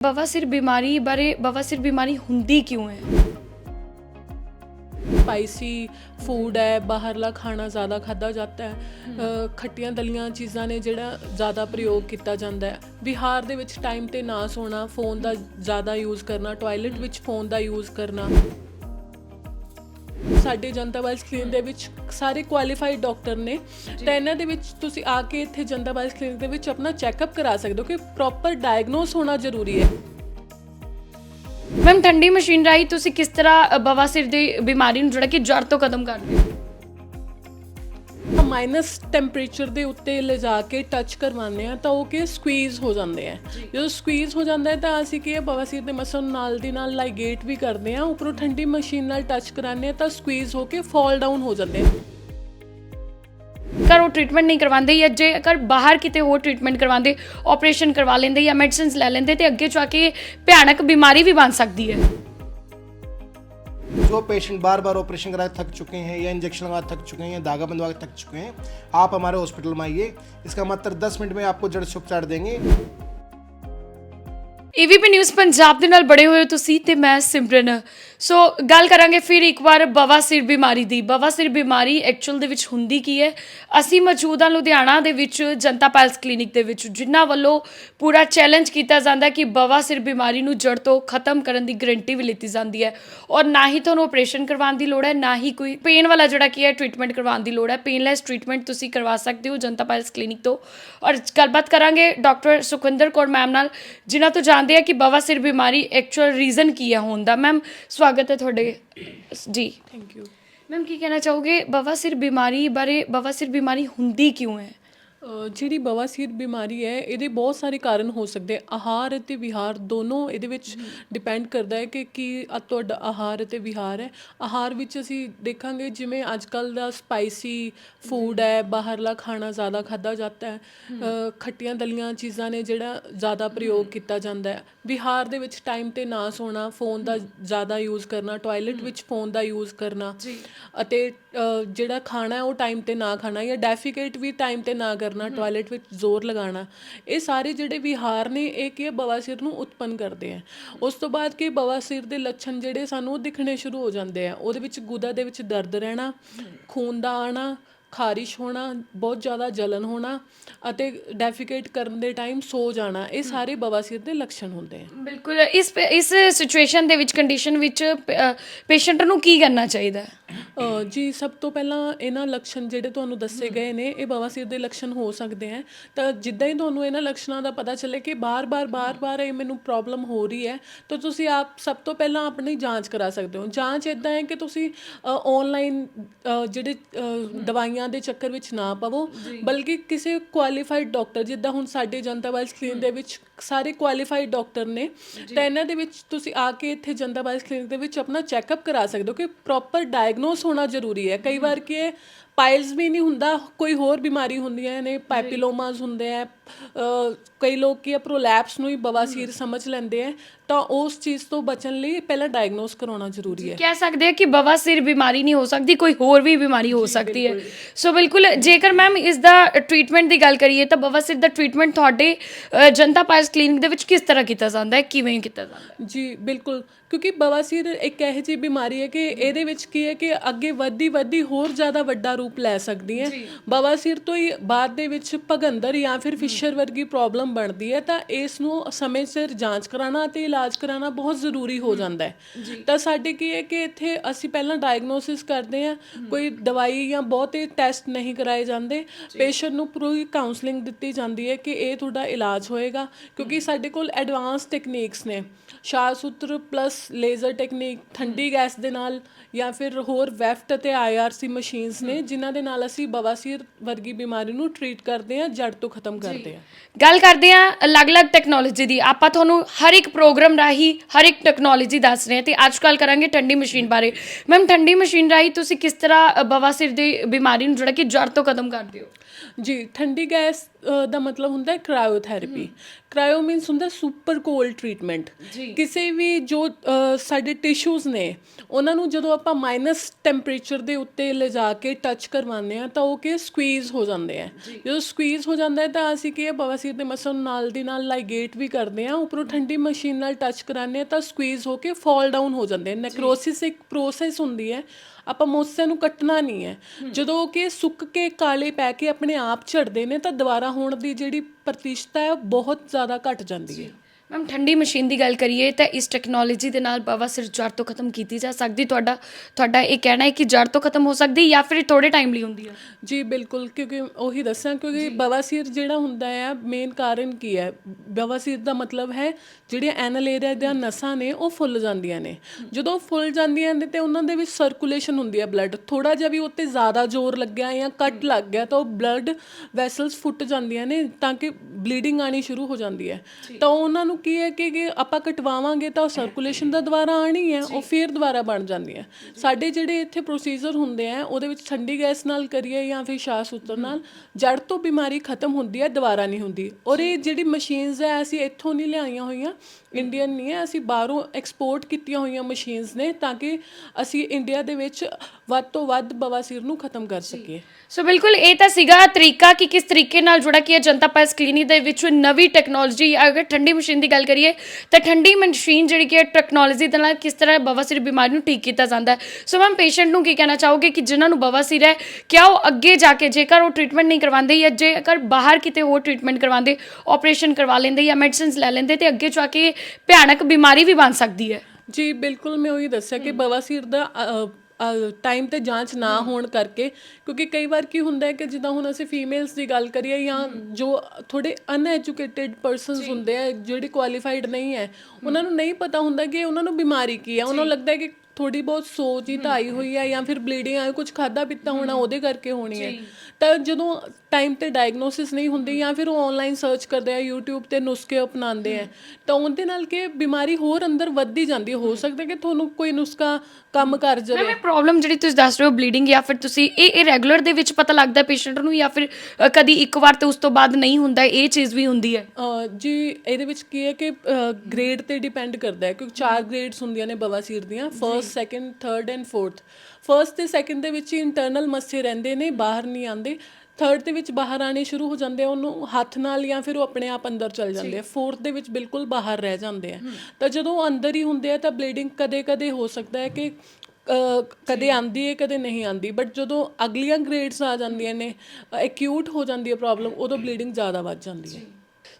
ਬਵਾਸੀਰ ਬਿਮਾਰੀ ਬਾਰੇ ਬਵਾਸੀਰ ਬਿਮਾਰੀ ਹੁੰਦੀ ਕਿਉਂ ਹੈ स्पाइसी फूड है ਬਾਹਰਲਾ ਖਾਣਾ ਜ਼ਿਆਦਾ ਖਾਦਾ ਜਾਂਦਾ ਹੈ ਅ, ਖੱਟੀਆਂ ਦਲੀਆਂ ਚੀਜ਼ਾਂ ਨੇ ਜਿਹੜਾ ਜ਼ਿਆਦਾ ਪ੍ਰਯੋਗ ਕੀਤਾ ਜਾਂਦਾ ਹੈ ਬਿਹਾਰ ਦੇ ਵਿੱਚ ਟਾਈਮ ਤੇ ਨਾ ਸੋਣਾ ਫੋਨ ਦਾ ਜ਼ਿਆਦਾ ਯੂਜ਼ ਕਰਨਾ ਟਾਇਲਟ ਵਿੱਚ ਫੋਨ ਦਾ ਯੂਜ਼ ਕਰਨਾ ਸਾਡੇ ਜਨਤਾ ਵਾਈਸ ਕਲੀਨਿਕ ਦੇ ਵਿੱਚ ਸਾਰੇ ਕੁਆਲੀਫਾਈਡ ਡਾਕਟਰ ਨੇ ਤਾਂ ਇਹਨਾਂ ਦੇ ਵਿੱਚ ਤੁਸੀਂ ਆ ਕੇ ਇੱਥੇ ਜਨਤਾ ਵਾਈਸ ਕਲੀਨਿਕ ਦੇ ਵਿੱਚ ਆਪਣਾ ਚੈੱਕਅਪ ਕਰਾ ਸਕਦੇ ਹੋ ਕਿ ਪ੍ਰੋਪਰ ਡਾਇਗਨੋਸ ਹੋਣਾ ਜ਼ਰੂਰੀ ਹੈ। ਮੈਮ ਠੰਡੀ ਮਸ਼ੀਨ ਰਾਹੀਂ ਤੁਸੀਂ ਕਿਸ ਤਰ੍ਹਾਂ ਬਵਾਸੀਰ ਦੀ ਬਿਮਾਰੀ ਨੂੰ ਜਿਹੜਾ ਕਿ ਜੜ ਤੋਂ ਖਤਮ ਕਰਦੇ ਹੋ ਮਾਈਨਸ ਟੈਂਪਰੇਚਰ ਦੇ ਉੱਤੇ ਲਿਜਾ ਕੇ ਟੱਚ ਕਰਵਾਉਂਦੇ ਆ ਤਾਂ ਉਹ ਕਿ ਸਕਵੀਜ਼ ਹੋ ਜਾਂਦੇ ਆ। ਜਦੋਂ ਸਕਵੀਜ਼ ਹੋ ਜਾਂਦਾ ਹੈ ਤਾਂ ਅਸੀਂ ਕੀ ਬਵਾਸੀਰ ਦੇ ਮਸਲ ਨਾਲ ਦੀ ਨਾਲ ਲਾਈਗੇਟ ਵੀ ਕਰਦੇ ਆ ਉੱਪਰੋਂ ਠੰਡੀ ਮਸ਼ੀਨ ਨਾਲ ਟੱਚ ਕਰਾਉਂਦੇ ਆ ਤਾਂ ਸਕਵੀਜ਼ ਹੋ ਕੇ ਫਾਲ ਡਾਊਨ ਹੋ ਜਾਂਦੇ ਆ। ਘਰ ਟ੍ਰੀਟਮੈਂਟ ਨਹੀਂ ਕਰਵਾਉਂਦੇ ਜਾਂ ਜੇ ਅਗਰ ਬਾਹਰ ਕਿਤੇ ਹੋਰ ਟ੍ਰੀਟਮੈਂਟ ਕਰਵਾਉਂਦੇ ਆਪਰੇਸ਼ਨ ਕਰਵਾ ਲੈਂਦੇ ਜਾਂ ਮੈਡੀਸਿਨਸ ਲੈ ਲੈਂਦੇ ਤੇ ਅੱਗੇ ਜਾ ਕੇ ਭਿਆਨਕ ਬਿਮਾਰੀ ਵੀ ਬਣ ਸਕਦੀ ਹੈ। जो पेशेंट बार बार ऑपरेशन करा थक चुके हैं या इंजेक्शन लगा थक चुके हैं या धागा बंधवा के थक चुके हैं आप हमारे हॉस्पिटल में आइए इसका मात्र 10 मिनट में आपको जड़ से उपचार देंगे ਏਵੀਪੀ ਨਿਊਜ਼ ਪੰਜਾਬ ਦੇ ਨਾਲ ਬੜੇ ਹੋਏ ਹੋ ਤੁਸੀਂ ਤੇ ਮੈਂ ਸਿਮਰਨ। ਸੋ ਗੱਲ ਕਰਾਂਗੇ ਫਿਰ ਇੱਕ ਵਾਰ ਬਵਾਸੀਰ ਬਿਮਾਰੀ ਦੀ। ਬਵਾਸੀਰ ਬਿਮਾਰੀ ਐਕਚੁਅਲ ਦੇ ਵਿੱਚ ਹੁੰਦੀ ਕੀ ਹੈ? ਅਸੀਂ ਮੌਜੂਦ ਹਾਂ ਲੁਧਿਆਣਾ ਦੇ ਵਿੱਚ, ਜਨਤਾ ਪੈਲਸ ਕਲੀਨਿਕ ਦੇ ਵਿੱਚ, ਜਿਨ੍ਹਾਂ ਵੱਲੋਂ ਪੂਰਾ ਚੈਲੰਜ ਕੀਤਾ ਜਾਂਦਾ ਹੈ ਕਿ ਬਵਾਸੀਰ ਬਿਮਾਰੀ ਨੂੰ ਜੜ ਤੋਂ ਖਤਮ ਕਰਨ ਦੀ ਗਰੰਟੀ ਵੀ ਲਿੱਤੀ ਜਾਂਦੀ ਹੈ। ਔਰ ਨਾ ਹੀ ਤੁਹਾਨੂੰ ਆਪਰੇਸ਼ਨ ਕਰਵਾਉਣ ਦੀ ਲੋੜ ਹੈ, ਨਾ ਹੀ ਕੋਈ ਪੇਨ ਵਾਲਾ ਜਿਹੜਾ ਕੀ ਹੈ ਟ੍ਰੀਟਮੈਂਟ ਕਰਵਾਉਣ ਦੀ ਲੋੜ ਹੈ। ਪੇਨਲੈਸ ਟ੍ਰੀਟਮੈਂਟ ਤੁਸੀਂ ਕਰਵਾ ਸਕਦੇ ਹੋ ਜਨਤਾ ਪੈਲਸ ਕਲੀਨਿਕ ਤੋਂ। ਔਰ ਗੱਲਬਾਤ ਕਰਾਂਗੇ ਡਾਕਟਰ ਸੁਖਵਿੰਦਰ ਕੌਰ ਮੈਮ ਨਾਲ, ਜਿਨ੍ਹਾਂ ਤੋਂ ਜਾਣ ਜਾਣਦੇ ਆ ਕਿ ਬਵਾਸੀਰ ਬਿਮਾਰੀ ਐਕਚੁਅਲ ਰੀਜ਼ਨ ਕੀ ਹੈ ਹੋਣ ਦਾ? ਮੈਮ ਸਵਾਗਤ ਹੈ ਤੁਹਾਡੇ। ਜੀ। ਥੈਂਕ ਯੂ ਮੈਮ ਕੀ ਕਹਿਣਾ ਚਾਹੋਗੇ? ਬਵਾਸੀਰ ਬਿਮਾਰੀ ਬਾਰੇ ਬਵਾਸੀਰ ਬਿਮਾਰੀ ਹੁੰਦੀ ਕਿਉਂ ਹੈ? ਜਿਹੜੀ ਬਵਾਸੀਰ ਬਿਮਾਰੀ ਹੈ ਇਹਦੇ ਬਹੁਤ ਸਾਰੇ ਕਾਰਨ ਹੋ ਸਕਦੇ। ਆਹਾਰ ਅਤੇ ਵਿਹਾਰ ਦੋਨੋਂ ਇਹਦੇ ਵਿੱਚ ਡਿਪੈਂਡ ਕਰਦਾ ਹੈ ਕਿ ਕੀ ਤੁਹਾਡਾ ਆਹਾਰ ਅਤੇ ਵਿਹਾਰ ਹੈ। ਆਹਾਰ ਵਿੱਚ ਅਸੀਂ ਦੇਖਾਂਗੇ ਜਿਵੇਂ ਅੱਜ ਕੱਲ ਦਾ ਸਪਾਈਸੀ ਫੂਡ ਹੈ। ਬਾਹਰਲਾ ਖਾਣਾ ਜ਼ਿਆਦਾ ਖਾਦਾ ਜਾਂਦਾ ਹੈ। ਅ, ਖੱਟੀਆਂ ਦਲੀਆਂ ਚੀਜ਼ਾਂ ਨੇ ਜਿਹੜਾ ਜ਼ਿਆਦਾ ਪ੍ਰਯੋਗ ਕੀਤਾ ਜਾਂਦਾ ਹੈ। ਬਿਹਾਰ ਦੇ ਵਿੱਚ ਟਾਈਮ ਤੇ ਨਾ ਸੋਣਾ ਫੋਨ ਦਾ ਜ਼ਿਆਦਾ ਯੂਜ਼ ਕਰਨਾ ਟਾਇਲਟ ਵਿੱਚ ਫੋਨ ਦਾ ਯੂਜ਼ ਕਰਨਾ ਅਤੇ ਅ, ਜਿਹੜਾ ਖਾਣਾ ਹੈ ਉਹ ਟਾਈਮ ਤੇ ਨਾ ਖਾਣਾ ਜਾਂ ਡੈਫੀਕੇਟ ਵੀ ਟਾਈਮ ਤੇ ਨਾ ਕਰਨਾ ਟਾਇਲਟ ਵਿੱਚ ਜ਼ੋਰ ਲਗਾਉਣਾ, ਇਹ ਸਾਰੇ ਜਿਹੜੇ ਵਿਹਾਰ ਨੇ, ਇਹ ਕੀ ਹੈ ਬਵਾਸੀਰ ਨੂੰ ਉਤਪੰਨ ਕਰਦੇ ਆ। ਉਸ ਤੋਂ ਬਾਅਦ ਕੀ ਬਵਾਸੀਰ ਦੇ ਲੱਛਣ ਜਿਹੜੇ ਸਾਨੂੰ ਉਹ ਦਿਖਣੇ ਸ਼ੁਰੂ ਹੋ ਜਾਂਦੇ ਆ। ਉਹਦੇ ਵਿੱਚ ਗੁਦਾ ਦੇ ਵਿੱਚ ਦਰਦ ਰਹਿਣਾ, ਖੂਨ ਦਾ ਆਣਾ, ਖਾਰਿਸ਼ ਹੋਣਾ, ਬਹੁਤ ਜ਼ਿਆਦਾ ਜਲਨ ਹੋਣਾ ਅਤੇ ਡੈਫੀਕੇਟ ਕਰਨ ਦੇ ਟਾਈਮ ਸੋ ਜਾਣਾ, ਇਹ ਸਾਰੇ ਬਵਾਸੀਰ ਦੇ ਲੱਛਣ ਹੁੰਦੇ ਆ। ਬਿਲਕੁਲ, ਇਸ ਇਸ ਸਿਚੁਏਸ਼ਨ ਦੇ ਵਿੱਚ ਕੰਡੀਸ਼ਨ ਵਿੱਚ ਪੇਸ਼ੈਂਟ ਨੂੰ ਕੀ ਕਰਨਾ ਚਾਹੀਦਾ? ਹੈ ਜੀ ਸਭ ਤੋਂ ਪਹਿਲਾਂ ਇਹਨਾਂ ਲੱਛਣ ਜਿਹੜੇ ਤੁਹਾਨੂੰ ਦੱਸੇ ਗਏ ਨੇ ਇਹ ਬਵਾਸੀਰ ਦੇ ਲੱਛਣ ਹੋ ਸਕਦੇ ਆ ਤਾਂ ਜਿੱਦਾਂ ਹੀ ਤੁਹਾਨੂੰ ਇਹਨਾਂ ਲੱਛਣਾਂ ਦਾ ਪਤਾ ਚੱਲੇ ਕਿ ਬਾਰ-ਬਾਰ ਬਾਰ-ਬਾਰ ਇਹ ਮੈਨੂੰ ਪ੍ਰੋਬਲਮ ਹੋ ਰਹੀ ਹੈ ਤਾਂ ਤੁਸੀਂ ਆਪ ਸਭ ਤੋਂ ਪਹਿਲਾਂ ਆਪਣੀ ਜਾਂਚ ਕਰਾ ਸਕਦੇ ਹੋ। ਜਾਂਚ ਇਦਾਂ ਹੈ ਕਿ ਤੁਸੀਂ ਆਨਲਾਈਨ ਜਿਹੜੇ ਦਵਾਈਆਂ ਦੇ ਚੱਕਰ ਵਿੱਚ ਨਾ ਪਵੋ ਬਲਕਿ ਕਿਸੇ ਕੁਆਲੀਫਾਈਡ ਡਾਕਟਰ ਜਿੱਦਾਂ ਹੁਣ ਸਾਡੇ ਜਨਤਾ ਵਾਈਸ ਕਲੀਨਿਕ ਦੇ ਵਿੱਚ ਸਾਰੇ ਕੁਆਲੀਫਾਈਡ ਡਾਕਟਰ ਨੇ ਤਾਂ ਇਹਨਾਂ ਦੇ ਵਿੱਚ ਤੁਸੀਂ ਆ ਕੇ ਇੱਥੇ ਵਾਈਸ ਕਲੀਨਿਕ ਦੇ ਵਿੱਚ ਆਪਣਾ ਚੈੱਕਅਪ ਕਰਾ ਸਕਦੇ ਹੋ ਕਿ ਪ੍ਰੋਪਰ ਡਾਇਗਨੋਸ ਹੋਣਾ ਜ਼ਰੂਰੀ ਹੈ। ਕਈ ਵਾਰ ਕੀ ਹੈ ਪਾਈਲਸ ਵੀ ਨਹੀਂ ਹੁੰਦਾ ਕੋਈ ਹੋਰ ਬਿਮਾਰੀ ਹੁੰਦੀਆਂ ਨੇ ਪਾਈਪਿਲੋਮਾਸ ਹੁੰਦੇ ਆ ਕਈ ਲੋਕ ਕੀ ਹੈ ਪ੍ਰੋਲੈਪਸ ਨੂੰ ਹੀ ਬਵਾਸੀਰ ਸਮਝ ਲੈਂਦੇ ਆ ਤਾਂ ਉਸ ਚੀਜ਼ ਤੋਂ ਬਚਣ ਲਈ ਪਹਿਲਾਂ ਡਾਇਗਨੋਸ ਕਰਾਉਣਾ ਜ਼ਰੂਰੀ ਹੈ। ਕਹਿ ਸਕਦੇ ਆ ਕਿ ਬਵਾਸੀਰ ਬਿਮਾਰੀ ਨਹੀਂ ਹੋ ਸਕਦੀ ਕੋਈ ਹੋਰ ਵੀ ਬਿਮਾਰੀ ਹੋ ਸਕਦੀ ਹੈ। ਸੋ ਬਿਲਕੁਲ ਜੇਕਰ ਮੈਮ ਇਸ ਦਾ ਟ੍ਰੀਟਮੈਂਟ ਦੀ ਗੱਲ ਕਰੀਏ ਤਾਂ ਬਵਾਸੀਰ ਦਾ ਟ੍ਰੀਟਮੈਂਟ ਤੁਹਾਡੇ ਜਨਤਾ ਪਾਇਲਸ ਕਲੀਨਿਕ ਦੇ ਵਿੱਚ ਕਿਸ ਤਰ੍ਹਾਂ ਕੀਤਾ ਜਾਂਦਾ ਹੈ ਕਿਵੇਂ ਕੀਤਾ ਜਾਂਦਾ ਹੈ? ਜੀ ਬਿਲਕੁਲ ਕਿਉਂਕਿ ਬਵਾਸੀਰ ਇੱਕ ਇਹੋ ਜਿਹੀ ਬਿਮਾਰੀ ਹੈ ਕਿ ਇਹਦੇ ਵਿੱਚ ਕੀ ਹੈ ਕਿ ਅੱਗੇ ਵੱਧਦੀ ਵੱਧਦੀ ਹੋਰ ਜ਼ਿਆਦਾ ਵੱਡਾ ਰੂਪ ਲੈ ਸਕਦੀ ਹੈ। ਬਵਾਸੀਰ ਤੋਂ ਹੀ ਬਾਅਦ ਦੇ ਵਿੱਚ ਭਗੰਦਰ ਜਾਂ ਫਿਰ ਫਿਸ਼ਰ ਵਰਗੀ ਪ੍ਰੋਬਲਮ ਬਣਦੀ ਹੈ ਤਾਂ ਇਸ ਨੂੰ ਸਮੇਂ ਸਿਰ ਜਾਂਚ ਕਰਾਉਣਾ ਅਤੇ ਇਲਾਜ ਕਰਾਉਣਾ ਬਹੁਤ ਜ਼ਰੂਰੀ ਹੋ ਜਾਂਦਾ ਹੈ। ਤਾਂ ਸਾਡੇ ਕੀ ਹੈ ਕਿ ਇੱਥੇ ਅਸੀਂ ਪਹਿਲਾਂ ਡਾਇਗਨੋਸਿਸ ਕਰਦੇ ਹਾਂ। ਕੋਈ ਦਵਾਈ ਜਾਂ ਬਹੁਤੇ ਟੈਸਟ ਨਹੀਂ ਕਰਾਏ ਜਾਂਦੇ। ਪੇਸ਼ੈਂਟ ਨੂੰ ਪੂਰੀ ਕਾਉਂਸਲਿੰਗ ਦਿੱਤੀ ਜਾਂਦੀ ਹੈ ਕਿ ਇਹ ਤੁਹਾਡਾ ਇਲਾਜ ਹੋਏਗਾ ਕਿਉਂਕਿ ਸਾਡੇ ਕੋਲ ਐਡਵਾਂਸ ਟੈਕਨੀਕਸ ਨੇ। ਸ਼ਾਹ ਸੂਤਰ ਪਲੱਸ ਲੇਜ਼ਰ ਟੈਕਨੀਕ ਠੰਡੀ ਗੈਸ ਦੇ ਨਾਲ ਜਾਂ ਫਿਰ ਹੋਰ ਵੈਫਟ ਅਤੇ ਆਈਆਰਸੀ ਮਸ਼ੀਨਸ ਨੇ ਜਿਨ੍ਹਾਂ ਦੇ ਨਾਲ ਅਸੀਂ ਬਵਾਸੀਰ ਵਰਗੀ ਬਿਮਾਰੀ ਨੂੰ ਟ੍ਰੀਟ ਕਰਦੇ ਹਾਂ ਜੜ ਤੋਂ ਖਤਮ ਕਰਦੇ ਹਾਂ। ਗੱਲ ਕਰਦੇ ਆ ਅਲੱਗ-ਅਲੱਗ ਟੈਕਨੋਲੋਜੀ ਦੀ। ਆਪਾਂ ਤੁਹਾਨੂੰ ਹਰ ਇੱਕ ਪ੍ਰੋਗਰਾਮ ਰਾਹੀਂ ਹਰ ਇੱਕ ਟੈਕਨੋਲੋਜੀ ਦੱਸ ਰਹੇ ਹਾਂ ਤੇ ਅੱਜ ਕੱਲ ਕਰਾਂਗੇ ਠੰਡੀ ਮਸ਼ੀਨ ਬਾਰੇ। ਮੈਮ ਠੰਡੀ ਮਸ਼ੀਨ ਰਾਹੀਂ ਤੁਸੀਂ ਕਿਸ ਤਰ੍ਹਾਂ ਬਵਾਸੀਰ ਦੀ ਬਿਮਾਰੀ ਨੂੰ ਜਿਹੜਾ ਕਿ ਜੜ ਤੋਂ ਖਤਮ ਕਰਦੇ ਹੋ ਜੀ ਠੰਡੀ ਗੈਸ ਦਾ ਮਤਲਬ ਹੁੰਦਾ ਹੈ ਕ੍ਰਾਇਓਥੈਰੇਪੀ ਕ੍ਰਾਇਓ ਮੀਨਸ ਹੁੰਦਾ ਸੁਪਰ ਕੋਲਡ ਟ੍ਰੀਟਮੈਂਟ ਕਿਸੇ ਵੀ ਜੋ ਅ, ਸਾਡੇ ਟਿਸ਼ੂਜ਼ ਨੇ ਉਹਨਾਂ ਨੂੰ ਜਦੋਂ ਆਪਾਂ ਮਾਈਨਸ ਟੈਂਪਰੇਚਰ ਦੇ ਉੱਤੇ ਲਿਜਾ ਕੇ ਟੱਚ ਕਰਵਾਉਂਦੇ ਆ ਤਾਂ ਉਹ ਕਿ ਸਕਵੀਜ਼ ਹੋ ਜਾਂਦੇ ਆ। ਜਦੋਂ ਸਕਵੀਜ਼ ਹੋ ਜਾਂਦਾ ਹੈ ਤਾਂ ਅਸੀਂ ਕੀ ਹੈ ਬਵਾਸੀਰ ਦੇ ਮਸਲ ਨੂੰ ਨਾਲ ਦੀ ਨਾਲ ਲਾਈਗੇਟ ਵੀ ਕਰਦੇ ਆ ਉੱਪਰੋਂ ਠੰਡੀ ਮਸ਼ੀਨ ਨਾਲ ਟੱਚ ਕਰਾਉਂਦੇ ਆ ਤਾਂ ਸਕਵੀਜ਼ ਹੋ ਕੇ ਫਾਲ ਡਾਊਨ ਹੋ ਜਾਂਦੇ ਆ। ਨੈਕਰੋਸਿਸ ਇੱਕ ਪ੍ਰੋਸੈਸ ਹੁੰਦੀ ਹੈ ਆਪਾਂ ਮੋਸਿਆਂ ਨੂੰ ਕੱਟਣਾ ਨਹੀਂ ਹੈ। ਜਦੋਂ ਕਿ ਸੁੱਕ ਕੇ ਕਾਲੇ ਪੈ ਕੇ ਆਪਣੇ ਆਪ ਝੜਦੇ ਨੇ ਤਾਂ ਦੁਬਾਰਾ ਹੋਣ ਦੀ ਜਿਹੜੀ ਪ੍ਰਤੀਸ਼ਤਾ ਹੈ ਉਹ ਬਹੁਤ ਜ਼ਿਆਦਾ ਘਟ ਜਾਂਦੀ ਹੈ। ਮੈਮ ਠੰਡੀ ਮਸ਼ੀਨ ਦੀ ਗੱਲ ਕਰੀਏ ਤਾਂ ਇਸ ਟੈਕਨੋਲੋਜੀ ਦੇ ਨਾਲ ਬਵਾਸੀਰ ਜੜ ਤੋਂ ਖਤਮ ਕੀਤੀ ਜਾ ਸਕਦੀ। ਤੁਹਾਡਾ ਤੁਹਾਡਾ ਇਹ ਕਹਿਣਾ ਹੈ ਕਿ ਜੜ ਤੋਂ ਖਤਮ ਹੋ ਸਕਦੀ ਜਾਂ ਫਿਰ ਥੋੜੇ ਟਾਈਮ ਲਈ ਹੁੰਦੀ ਹੈ? ਜੀ ਬਿਲਕੁਲ ਕਿਉਂਕਿ ਉਹੀ ਦੱਸਾਂ ਕਿਉਂਕਿ ਬਵਾਸੀਰ ਜਿਹੜਾ ਹੁੰਦਾ ਹੈ ਮੇਨ ਕਾਰਨ ਕੀ ਹੈ? ਬਵਾਸੀਰ ਦਾ ਮਤਲਬ ਹੈ ਜਿਹੜੀਆਂ ਐਨਲ ਏਰੀਆ ਦੀਆਂ ਨਸਾਂ ਨੇ ਉਹ ਫੁੱਲ ਜਾਂਦੀਆਂ ਨੇ। ਜਦੋਂ ਫੁੱਲ ਜਾਂਦੀਆਂ ਨੇ ਤੇ ਉਹਨਾਂ ਦੇ ਵਿੱਚ ਸਰਕੂਲੇਸ਼ਨ ਹੁੰਦੀ ਹੈ ਬਲੱਡ ਥੋੜਾ ਜਿਹਾ ਵੀ ਉੱਤੇ ਜ਼ਿਆਦਾ ਜ਼ੋਰ ਲੱਗਿਆ ਜਾਂ ਕੱਟ ਲੱਗ ਗਿਆ ਤਾਂ ਉਹ ਬਲੱਡ ਵੈਸਲਸ ਫੁੱਟ ਜਾਂਦੀਆਂ ਨੇ ਤਾਂ ਕਿ ਬਲੀਡਿੰਗ ਆਣੀ ਸ਼ੁਰੂ ਹੋ ਜਾਂਦੀ ਹੈ। ਤਾਂ ਉਹਨਾਂ ਨੂੰ ਕੀ ਹੈ ਕਿ ਕਿ ਆਪਾਂ ਕਟਵਾਵਾਂਗੇ ਤਾਂ ਸਰਕੂਲੇਸ਼ਨ ਦਾ ਦੁਬਾਰਾ ਆਣੀ ਹੈ ਉਹ ਫੇਰ ਦੁਬਾਰਾ ਬਣ ਜਾਂਦੀ ਹੈ। ਸਾਡੇ ਜਿਹੜੇ ਇੱਥੇ ਪ੍ਰੋਸੀਜਰ ਹੁੰਦੇ ਆ ਉਹਦੇ ਵਿੱਚ ਠੰਡੀ ਗੈਸ ਨਾਲ ਕਰੀਏ ਜਾਂ ਫਿਰ ਸ਼ਾਹ ਸੂਤਰ ਨਾਲ ਜੜ ਤੋਂ ਬਿਮਾਰੀ ਖਤਮ ਹੁੰਦੀ ਹੈ ਦੁਬਾਰਾ ਨਹੀਂ ਹੁੰਦੀ। ਔਰ ਇਹ ਜਿਹੜੀ ਮਸ਼ੀਨਸ ਹੈ ਅਸੀਂ ਇੱਥੋਂ ਨਹੀਂ ਲਿਆਈਆਂ ਹੋਈਆਂ ਇੰਡੀਅਨ ਨਹੀਂ ਹੈ ਅਸੀਂ ਬਾਹਰੋਂ ਐਕਸਪੋਰਟ ਕੀਤੀਆਂ ਹੋਈਆਂ ਮਸ਼ੀਨਸ ਨੇ ਤਾਂ ਕਿ ਅਸੀਂ ਇੰਡੀਆ ਦੇ ਵਿੱਚ ਵੱਧ ਤੋਂ ਵੱਧ ਬਵਾਸੀਰ ਨੂੰ ਖਤਮ ਕਰ ਸਕੀਏ। ਸੋ ਬਿਲਕੁਲ ਇਹ ਤਾਂ ਸੀਗਾ ਤਰੀਕਾ ਕਿ ਕਿਸ ਤਰੀਕੇ ਨਾਲ ਜੁੜਾ ਕੀ ਹੈ ਜਨਤਾ ਪੈਸ ਕਲੀਨਿਕ ਦੇ ਵਿੱਚ ਨਵੀਂ ਟੈਕਨੋਲੋਜੀ ਅਗਰ ਠੰਡੀ ਮਸ਼ੀਨ ਦੀ ਗੱਲ ਕਰੀਏ ਤਾਂ ਠੰਡੀ ਮਸ਼ੀਨ ਜਿਹੜੀ ਕਿ ਟੈਕਨੋਲੋਜੀ ਦੇ ਨਾਲ ਕਿਸ ਤਰ੍ਹਾਂ ਬਵਾਸੀਰ ਬਿਮਾਰੀ ਨੂੰ ਠੀਕ ਕੀਤਾ ਜਾਂਦਾ ਹੈ। ਸੋ ਮੈਮ ਪੇਸ਼ੈਂਟ ਨੂੰ ਕੀ ਕਹਿਣਾ ਚਾਹੋਗੇ ਕਿ ਜਿਨ੍ਹਾਂ ਨੂੰ ਬਵਾਸੀਰ ਹੈ, ਕਿਆ ਉਹ ਅੱਗੇ ਜਾ ਕੇ ਜੇਕਰ ਉਹ ਟ੍ਰੀਟਮੈਂਟ ਨਹੀਂ ਕਰਵਾਉਂਦੇ ਜਾਂ ਜੇਕਰ ਬਾਹਰ ਕਿਤੇ ਹੋਰ ਟ੍ਰੀਟਮੈਂਟ ਕਰਵਾਉਂਦੇ ਆਪਰੇਸ਼ਨ ਕਰਵਾ ਲੈਂਦੇ ਜਾਂ ਮੈਡੀਸਿਨਸ ਲੈ ਲੈਂਦੇ ਤੇ ਅੱਗੇ ਜਾ ਕੇ ਭਿਆਨਕ ਬਿਮਾਰੀ ਵੀ ਬਣ ਸਕਦੀ ਹੈ। ਜੀ, ਬਿਲਕੁਲ ਮੈਂ ਉਹੀ ਦੱਸਿਆ ਕਿ ਬਵਾਸੀਰ ਦਾ ਟਾਈਮ ਤੇ ਜਾਂਚ ਨਾ ਹੋਣ ਕਰਕੇ ਕਿਉਂਕਿ ਕਈ ਵਾਰ ਕੀ ਹੁੰਦਾ ਹੈ ਕਿ ਜਿੱਦਾਂ ਹੁਣ ਅਸੀਂ ਫੀਮੇਲਸ ਦੀ ਗੱਲ ਕਰੀਏ ਜਾਂ ਜੋ ਥੋੜੇ ਅਨਐਜੂਕੇਟਿਡ ਪਰਸਨਸ ਹੁੰਦੇ ਆ ਜਿਹੜੇ ਕੁਆਲੀਫਾਈਡ ਨਹੀਂ ਹੈ ਉਹਨਾਂ ਨੂੰ ਨਹੀਂ ਪਤਾ ਹੁੰਦਾ ਕਿ ਉਹਨਾਂ ਨੂੰ ਬਿਮਾਰੀ ਕੀ ਹੈ ਉਹਨਾਂ ਨੂੰ ਲੱਗਦਾ ਹੈ ਕਿ ਥੋੜੀ ਬਹੁਤ ਸੋਜ ਹੀ ਤਾਂ ਆਈ ਹੋਈ ਹੈ ਜਾਂ ਫਿਰ ਬਲੀਡਿੰਗ ਆਈ ਕੁਝ ਖਾਦਾ ਪੀਤਾ ਹੋਣਾ ਉਹਦੇ ਕਰਕੇ ਹੋਣੀ ਹੈ। ਤਾਂ ਜਦੋਂ ਟਾਈਮ ਤੇ ਡਾਇਗਨੋਸਿਸ ਨਹੀਂ ਹੁੰਦੀ ਜਾਂ ਫਿਰ ਉਹ ਆਨਲਾਈਨ ਸਰਚ ਕਰਦੇ ਆ YouTube ਤੇ ਨੁਸਖੇ ਅਪਣਾਉਂਦੇ ਆ। ਤਾਂ ਉਹਦੇ ਨਾਲ ਕਿ ਬਿਮਾਰੀ ਹੋਰ ਅੰਦਰ ਵੱਧਦੀ ਜਾਂਦੀ ਹੈ ਹੋ ਸਕਦਾ ਕਿ ਤੁਹਾਨੂੰ ਕੋਈ ਨੁਸਖਾ ਕੰਮ ਕਰ ਜਾਵੇ। ਇਹ ਪ੍ਰੋਬਲਮ ਜਿਹੜੀ ਤੁਸੀਂ ਦੱਸ ਰਹੇ ਹੋ ਬਲੀਡਿੰਗ ਜਾਂ ਫਿਰ ਤੁਸੀਂ ਇਹ ਇਹ ਰੈਗੂਲਰ ਦੇ ਵਿੱਚ ਪਤਾ ਲੱਗਦਾ ਪੇਸ਼ੈਂਟ ਨੂੰ ਜਾਂ ਫਿਰ ਅ, ਕਦੀ ਇੱਕ ਵਾਰ ਤੇ ਉਸ ਤੋਂ ਬਾਅਦ ਨਹੀਂ ਹੁੰਦਾ ਇਹ ਚੀਜ਼ ਵੀ ਹੁੰਦੀ ਹੈ। ਜੀ ਇਹਦੇ ਵਿੱਚ ਕੀ ਹੈ ਕਿ ਗ੍ਰੇਡ ਤੇ ਡਿਪੈਂਡ ਕਰਦਾ ਹੈ ਕਿਉਂਕਿ ਚਾਰ ਗ੍ਰੇਡਸ ਹੁੰਦੀਆਂ ਨੇ ਬਵਾਸੀਰ ਦੀਆਂ first second third and fourth first ਤੇ ਸੈਕੰਡ ਦੇ ਵਿੱਚ ਹੀ ਇੰਟਰਨਲ ਮੱਸੇ ਰਹਿੰਦੇ ਨੇ ਬਾਹਰ ਨਹੀਂ ਆਉਂਦੇ। ਥਰਡ ਦੇ ਵਿੱਚ ਬਾਹਰ ਆਣੇ ਸ਼ੁਰੂ ਹੋ ਜਾਂਦੇ ਆ ਉਹਨੂੰ ਹੱਥ ਨਾਲ ਜਾਂ ਫਿਰ ਉਹ ਆਪਣੇ ਆਪ ਅੰਦਰ ਚਲ ਜਾਂਦੇ ਆ। ਫੋਰਥ ਦੇ ਵਿੱਚ ਬਿਲਕੁਲ ਬਾਹਰ ਰਹਿ ਜਾਂਦੇ ਆ। ਤਾਂ ਜਦੋਂ ਅੰਦਰ ਹੀ ਹੁੰਦੇ ਆ ਤਾਂ ਬਲੀਡਿੰਗ ਕਦੇ-ਕਦੇ ਹੋ ਸਕਦਾ ਹੈ ਕਿ ਕਦੇ ਆਂਦੀ ਹੈ ਕਦੇ ਨਹੀਂ ਆਂਦੀ ਬਟ ਜਦੋਂ ਅਗਲੀਆਂ ਗ੍ਰੇਡਸ ਆ ਜਾਂਦੀਆਂ ਨੇ ਐਕਿਊਟ ਹੋ ਜਾਂਦੀ ਹੈ ਪ੍ਰੋਬਲਮ ਉਦੋਂ ਬਲੀਡਿੰਗ ਜ਼ਿਆਦਾ ਵੱਧ ਜਾਂਦੀ ਹੈ।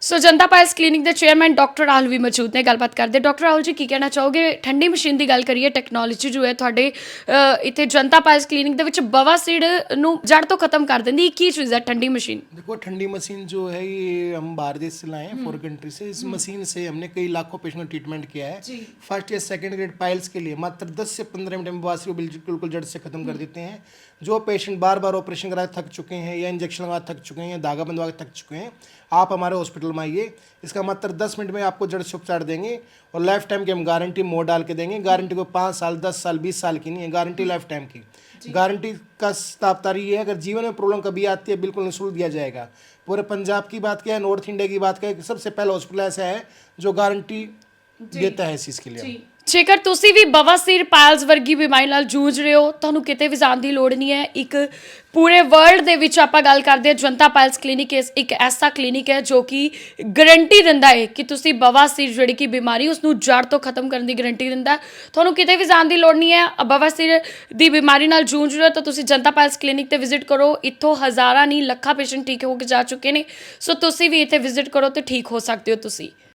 ਸੋ ਜਨਤਾ ਪਾਇਲਸ ਕਲੀਨਿਕ ਦੇ ਚੇਅਰਮੈਨ ਡਾਕਟਰ ਰਾਹੁਲ ਵੀ ਮੌਜੂਦ ਨੇ ਗੱਲਬਾਤ ਕਰਦੇ ਡਾਕਟਰ ਰਾਹੁਲ ਜੀ ਕੀ ਕਹਿਣਾ ਚਾਹੋਗੇ ਠੰਡੀ ਮਸ਼ੀਨ ਦੀ ਗੱਲ ਕਰੀਏ ਟੈਕਨੋਲੋਜੀ ਜੋ ਹੈ ਤੁਹਾਡੇ ਅ, ਇੱਥੇ ਜਨਤਾ ਪਾਇਲਸ ਕਲੀਨਿਕ ਦੇ ਵਿੱਚ ਬਵਾਸੀਰ ਨੂੰ ਜੜ ਤੋਂ ਖਤਮ ਕਰ ਦਿੰਦੀ ਇਹ ਕੀ ਚੀਜ਼ ਹੈ ਠੰਡੀ ਮਸ਼ੀਨ देखो ठंडी मशीन जो है ये हम बाहर देश से लाए हैं फॉर कंट्री से इस मशीन से हमने कई लाखों पेशेंट का ट्रीटमेंट किया है फर्स्ट या सेकंड ग्रेड पाइल्स के लिए मात्र 10 से 15 मिनट में बवासीर को बिल्कुल बिल्कुल जड़ से खत्म कर देते हैं जो पेशेंट बार बार ऑपरेशन करा थक चुके हैं या इंजेक्शन लगा थक चुके हैं या धागा बंधवा के थक चुके हैं आप हमारे हॉस्पिटल में आइए। इसका मात्र 10 मिनट में आपको जड़ से उपचार देंगे और लाइफ टाइम की हम गारंटी मोड़ डाल के देंगे। गारंटी को पाँच साल दस साल बीस साल की नहीं है गारंटी लाइफ टाइम की। गारंटी का तात्पर्य ये है अगर जीवन में प्रॉब्लम कभी आती है बिल्कुल निःशुल्क दिया जाएगा। पूरे पंजाब की बात क्या है नॉर्थ इंडिया की बात क्या है सबसे पहला हॉस्पिटल ऐसा है जो गारंटी देता है इस चीज़ के लिए ਜੇਕਰ ਤੁਸੀਂ ਵੀ ਬਵਾਸੀਰ ਪਾਇਲਸ ਵਰਗੀ ਬਿਮਾਰੀ ਨਾਲ ਜੂਝ ਰਹੇ ਹੋ ਤੁਹਾਨੂੰ ਕਿਤੇ ਵੀ ਜਾਣ ਦੀ ਲੋੜ ਨਹੀਂ ਹੈ ਇੱਕ ਪੂਰੇ ਵਰਲਡ ਦੇ ਵਿੱਚ ਆਪਾਂ ਗੱਲ ਕਰਦੇ ਹਾਂ ਜਨਤਾ ਪਾਇਲਸ ਕਲੀਨਿਕ ਇਸ ਇੱਕ ਐਸਾ ਕਲੀਨਿਕ ਹੈ ਜੋ ਕਿ ਗਾਰੰਟੀ ਦਿੰਦਾ ਹੈ ਕਿ ਤੁਸੀਂ ਬਵਾਸੀਰ ਜਿਹੜੀ ਕਿ ਬਿਮਾਰੀ ਉਸ ਨੂੰ ਜੜ ਤੋਂ ਖਤਮ ਕਰਨ ਦੀ ਗਾਰੰਟੀ ਦਿੰਦਾ ਹੈ। ਤੁਹਾਨੂੰ ਕਿਤੇ ਵੀ ਜਾਣ ਦੀ ਲੋੜ ਨਹੀਂ ਹੈ ਅ, ਬਵਾਸੀਰ ਦੀ ਬਿਮਾਰੀ ਨਾਲ ਜੂਝ ਰਹੇ ਹੋ ਤਾਂ ਤੁਸੀਂ ਜਨਤਾ ਪਾਇਲਸ ਕਲੀਨਿਕ ਤੇ ਵਿਜ਼ਿਟ ਕਰੋ ਇੱਥੋਂ ਹਜ਼ਾਰਾਂ ਨਹੀਂ ਲੱਖਾਂ ਪੇਸ਼ੈਂਟ ਠੀਕ ਹੋ ਕੇ ਜਾ ਚੁੱਕੇ ਨੇ ਸੋ ਤੁਸੀਂ ਵੀ ਇੱਥੇ ਵਿਜ਼ਿਟ ਕਰੋ ਤੇ ਠੀਕ ਹੋ ਸਕਦੇ ਹੋ ਤੁਸੀਂ